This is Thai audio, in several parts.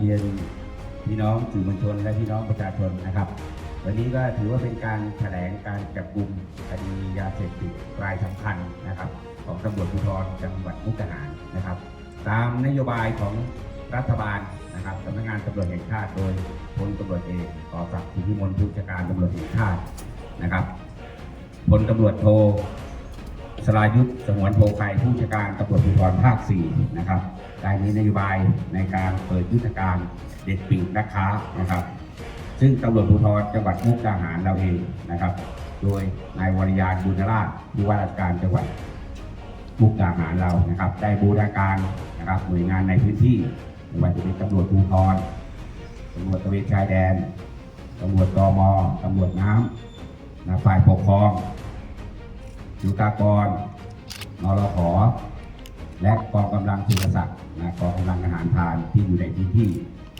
เรียนพี่น้องสื่อมวลชนและพี่น้องประชาชนนะครับ วันนี้ก็ถือว่าเป็นการแถลงการจับกลุ่มคดียาเสพติดรายสำคัญนะครับ ของตำรวจภูธรจังหวัดมุกดาหารนะครับ ตามนโยบายของรัฐบาลนะครับสำนักงานตำรวจแห่งชาติโดยพลตำรวจเอกต่อศักดิ์สุทธิมนต์ผู้จัดการตำรวจแห่งชาตินะครับพลตำรวจโท สรายุทธ์สงวนโพไคผู้จัดการตำรวจภูธรภาค 4 นะครับได้มีนโยบายในการเปิดยุทธการเด็ดปีกนักค้านะครับ ซึ่งตำรวจภูธรจังหวัดมุกดาหารเราเองนะครับ โดยนายวรยานบุญราชผู้ว่าราชการจังหวัดมุกดาหารเรานะครับ ได้บูรณาการนะครับหน่วยงานในพื้นที่ไม่ว่าจะเป็นตำรวจภูธรตำรวจตระเวนชายแดนตำรวจตมตำรวจน้ำฝ่ายปกครอง จุฬากรนรขและกองกำลังสุรศักดิ์นะกองกำลังทหารพรานที่อยู่ในพื้นที่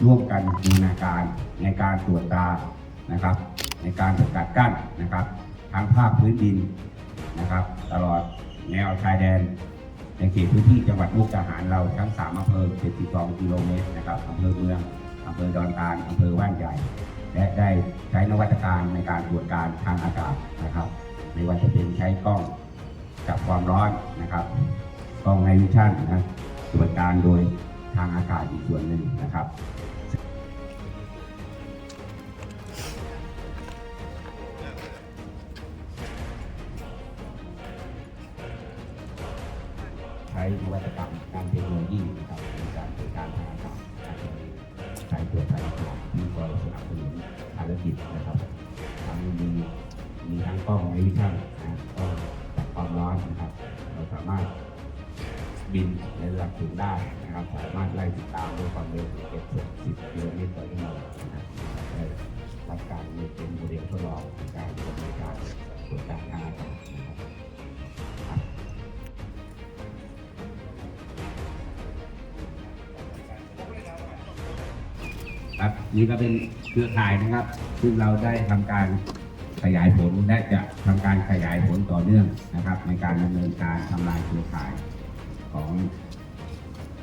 ร่วมกันบูรณาการในการตรวจตานะครับ ในการสกัดกั้นนะครับทั้งภาคพื้นดินนะครับ ตลอดแนวชายแดน ในเขตพื้นที่จังหวัดมุกดาหารเราทั้งสามอำเภอ72กิโลเมตรนะครับอำเภอเมืองอำเภอดอนตาลอำเภอว่านใหญ่ และได้ใช้นวัตกรรมในการตรวจการทางอากาศนะครับ ไม่ว่าจะเป็นใช้กล้องจับความร้อนนะครับกล้องไนวิชั่นนะตรวจการโดยทางอากาศอีกส่วนหนึ่งนะครับใช้นวัตกรรมการเทคโนโลยีนะครับในการตรวจการทางอากาศใช้ตัวจสายตรวจที่คอยสนับสนุนภารกิจนะครับ มีทั้งกล้องไนวิชั่นนะกล้องจับความร้อนนะครับ เราสามารถบินในระดับสูงได้นะครับ สามารถไล่ติดตามด้วยความเร็วถึง70กิโลเมตรต่อชั่วโมงนะครับได้รับการเป็นโมเดลทดลองในการดำเนินการตรวจการทางอากาศนะครับครับนี่ก็เป็นเครือข่ายนะครับ ซึ่งเราได้ทำการ ขยายผลและจะทำการขยายผลต่อเนื่องนะครับ ในการดำเนินการทำลายเครือข่ายของ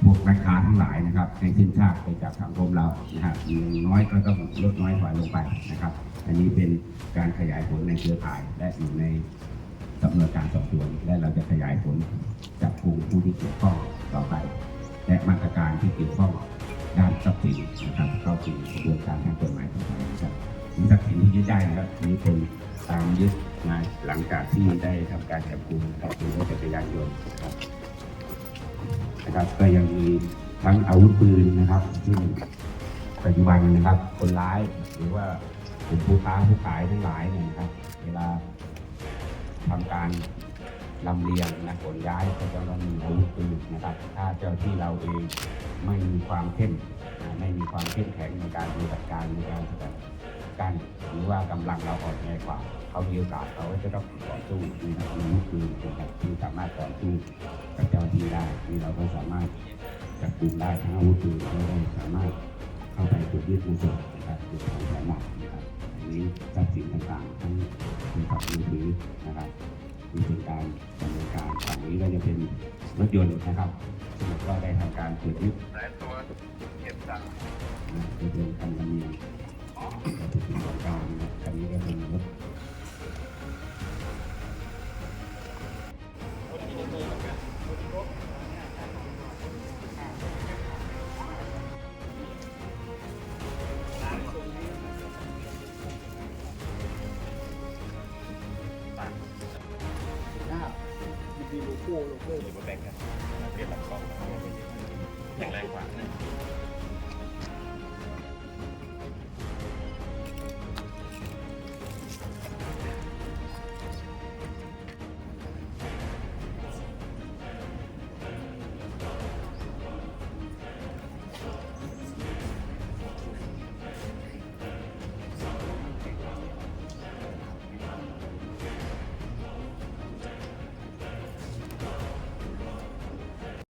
พวกนักค้าทั้งหลายนะครับให้สิ้นซากไปจากสังคมเรานะครับอย่างน้อยก็ต้องลดน้อยถอยลงไปนะครับ อันนี้เป็นการขยายผลในเครือข่ายและอยู่ในสำนวนการสอบสวนและเราจะขยายผลจับกลุ่มผู้ที่เกี่ยวข้องต่อไป และมาตรการที่เกี่ยวข้องด้านทรัพย์สินนะครับเข้าสู่กระบวนการทางกฎ ยึดได้นะครับนี่เป็นตามยึดมาหลังจากที่ได้ทำการจับกุมนะครับคือรถจักรยานยนต์นะครับนะครับ ก็ยังมีทั้งอาวุธปืนนะครับซึ่งปัจจุบันนะครับ คนร้ายหรือว่ากลุ่มผู้ค้าผู้ขายทั้งหลายเนี่ยนะครับ เวลาทำการลำเลียงนะขนย้ายก็จะต้องมีอาวุธปืนนะครับ ถ้าเจ้าที่เราเองไม่มีความเข้มไม่มีความเข้มแข็งในการปฏิบัติการในการส กัดกั้นหรือว่ากำลังเราอ่อนแอกว่าเขามีโอกาสเขาก็จะต้องต่อสู้มีอาวุธปืนนะครับที่สามารถต่อสู้กับเจ้าที่ได้ที่เราก็สามารถจับกลุ่มได้ทั้งอาวุธปืนและได้สามารถเข้าไปตรวจยึดในส่วนนะครับจุดของสายหลักนะครับอันนี้ทรัพย์สินต่างๆทั้งโทรศัพท์มือถือนะครับมีส่วนการดำเนินการฝั่งนี้ก็จะเป็นรถยนต์นะครับซึ่งก็ได้ทำการตรวจยึดหลายตัวเก็บตังค์นะรถยนต์คันลำเลีย คู่ลงเลยมนแบ่งกันเรียนหลักกล้องแข็งแรงกว่า